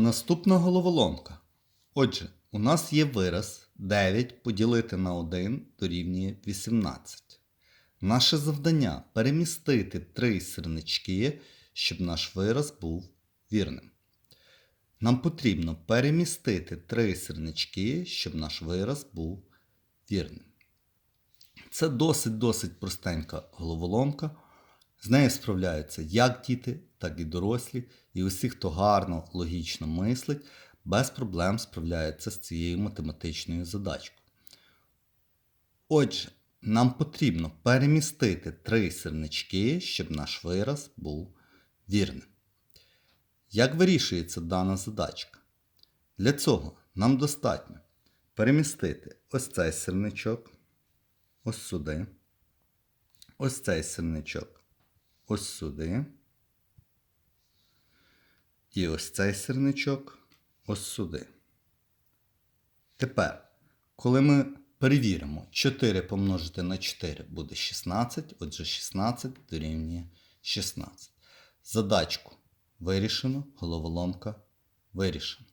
Наступна головоломка. Отже, у нас є вираз 9 поділити на 1 дорівнює 18. Наше завдання перемістити три сірнички, щоб наш вираз був вірним. Нам потрібно перемістити три сірнички, щоб наш вираз був вірним. Це досить-досить простенька головоломка. З нею справляються як діти, так і дорослі, і усі, хто гарно, логічно мислить, без проблем справляються з цією математичною задачкою. Отже, нам потрібно перемістити три сірнички, щоб наш вираз був вірним. Як вирішується дана задачка? Для цього нам достатньо перемістити ось цей сірничок, ось сюди, ось цей сірничок, ось сюди. І ось цей сірничок ось сюди. Тепер, коли ми перевіримо, 4 помножити на 4 буде 16, отже 16 дорівнює 16. Задачку вирішено, головоломка вирішена.